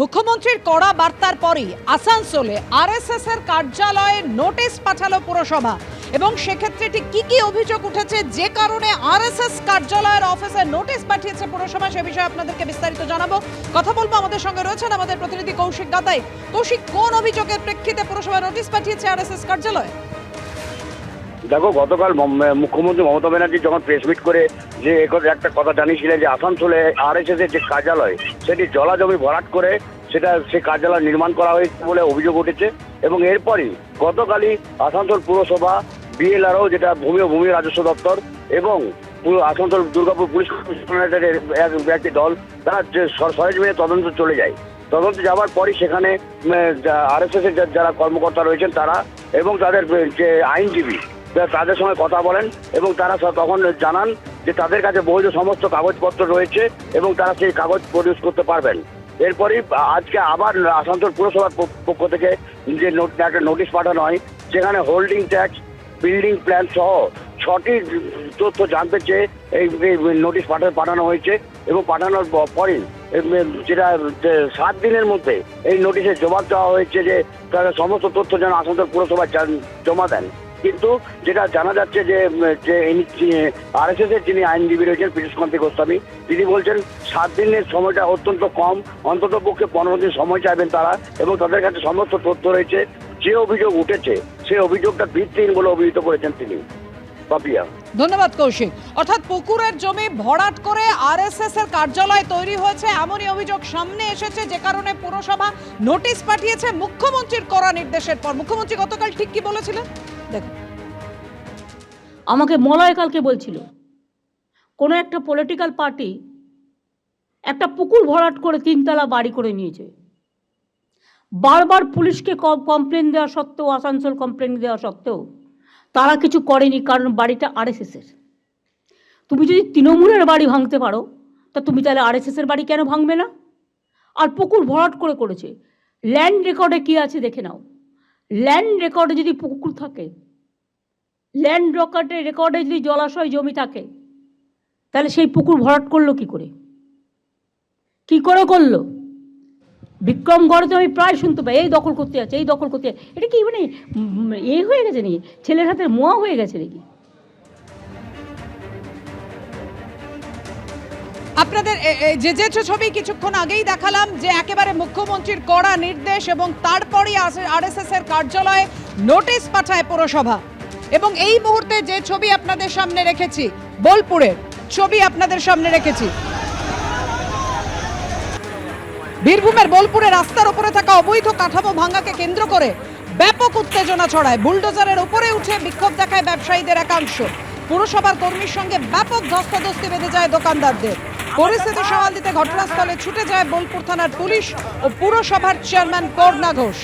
মুখ্যমন্ত্রীর কড়া বার্তার পরই আসানসোলে আরএসএস এর কার্যালয়ে নোটিশ পাঠালো পুরসভা। এবং সেক্ষেত্রে ঠিক কি কি অভিযোগ উঠেছে যে কারণে আরএসএস কার্যালয়ের অফিসে নোটিশ পাঠিয়েছে পুরসভা সে বিষয়ে আপনাদেরকে বিস্তারিত জানাব। কথা বলব আমাদের সঙ্গে রয়েছেন আমাদের প্রতিনিধি কৌশিক গাতাই কৌশিক, কোন অভিযোগের প্রেক্ষিতে পুরসভা নোটিশ পাঠিয়েছে আরএসএস কার্যালয়ে? দেখো, গতকাল মুখ্যমন্ত্রী মমতা ব্যানার্জি যখন প্রেস মিট করে যে একটা কথা জানিয়েছিলেন যে আসানসোলে আরএসএস এর যে কার্যালয়, সেটি জলা জমি ভরাট করে সেটা সে কার্যালয় নির্মাণ করা হয়েছে বলে অভিযোগ উঠেছে এবং এরপরই গতকালই আসানসোল পুরসভা বিএলআরও যেটা ভূমি ও ভূমি রাজস্ব দপ্তর এবং আসানসোল দুর্গাপুর পুলিশ এক- একটি দল, তারা যে সর- সরেজমিনে তদন্ত চলে যায়। তদন্ত যাওয়ার পরই সেখানে আরএসএস এর যারা কর্মকর্তা রয়েছেন তারা এবং তাদের যে আইনজীবী তাদের সঙ্গে কথা বলেন এবং তারা তখন জানান যে তাদের কাছে বৈধ সমস্ত কাগজপত্র রয়েছে এবং তারা সেই কাগজ প্রডিউস করতে পারবেন। এরপরই আজকে আবার আসানসোল পুরসভার পক্ষ থেকে যে একটা নোটিশ পাঠানো হয়, সেখানে হোল্ডিং ট্যাক্স বিল্ডিং প্ল্যান সহ ছটি তথ্য জানতে চেয়ে এই নোটিশ পাঠা- পাঠানো হয়েছে এবং পাঠানোর পরেই যেটা সাত দিনের মধ্যে এই নোটিশে জবাব দেওয়া হয়েছে যে তারা সমস্ত তথ্য যেন আসানসোল পুরসভায় জমা দেন। কিন্তু যেটা জানা যাচ্ছে যে যে আরএসএস এর যিনি আইনজীবী রয়েছেন, পীযুষ কান্তি গোস্বামী, তিনি বলছেন সাত দিনের সময়টা অত্যন্ত কম, অন্তত পক্ষে পনেরো দিন সময় চাইবেন তারা এবং তাদের কাছে সমস্ত তথ্য রয়েছে, যে অভিযোগ উঠেছে সেই অভিযোগটা ভিত্তিহীন বলে অভিহিত করেছেন তিনি। ধন্যবাদ, কৌশিক। অর্থাৎ পুকুরের জমি ভরাট করে আরএসএস এর কার্যালয় তৈরি হয়েছে, এমনই অভিযোগ সামনে এসেছে, যে কারণে পুরসভা নোটিশ পাঠিয়েছে মুখ্যমন্ত্রীর করা নির্দেশের পর। মুখ্যমন্ত্রী গতকাল ঠিক কি বলেছিলেন? দেখুন আমাকে মলয় কালকে বলছিল, কোনো একটা পলিটিক্যাল পার্টি একটা পুকুর ভরাট করে তিনতলা বাড়ি করে নিয়েছে। বারবার পুলিশকে কমপ্লেন দেওয়া সত্ত্বেও, আসানসোল কমপ্লেন দেওয়া সত্ত্বেও তারা কিছু করেনি, কারণ বাড়িটা আরএসএসের। তুমি যদি তৃণমূলের বাড়ি ভাঙতে পারো, তা তুমি তাহলে আরএসএসের বাড়ি কেন ভাঙবে না? আর পুকুর ভরাট করে করেছে। ল্যান্ড রেকর্ডে কি আছে দেখে নাও। ল্যান্ড রেকর্ডে যদি পুকুর থাকে ল্যান্ড রেকর্ডে রেকর্ডে যদি জলাশয়, জমি থাকে, তাহলে সেই পুকুর ভরাট করল কি করে? কি করে করল? বিক্রমগড়ে তো আমি প্রায় শুনতে পাই, এই দখল করতে যাচ্ছে, এই দখল করতে যাচ্ছে। এটা কি মানে এ হয়ে গেছে নাকি? ছেলের হাতে মোয়া হয়ে গেছে নাকি? আপনাদের যে যে ছবি কিছুক্ষণ আগেই দেখালাম যে একেবারে মুখ্যমন্ত্রীর কড়া নির্দেশ এবং তারপরই আরএসএস এর কার্যালয়ে নোটিশ পাঠায় পুরসভা। এবং এই মুহূর্তে যে ছবি আপনাদের সামনে রেখেছি, বোলপুরের ছবি আপনাদের সামনে রেখেছি। বীরভূমের বোলপুরে রাস্তার উপরে থাকা অবৈধ কাঠামো ভাঙাকে কেন্দ্র করে ব্যাপক উত্তেজনা ছড়ায়। বুলডোজারের উপরে উঠে বিক্ষোভ দেখায় ব্যবসায়ীদের একাংশ। পুরসভার কর্মীর সঙ্গে ব্যাপক ধস্তাধস্তি বেঁধে যায় দোকানদারদের। পরিস্থিতি সামাল দিতে ঘটনাস্থলে ছুটে যায় বোলপুর থানার পুলিশ ও পুরসভার চেয়ারম্যান করুণা ঘোষ।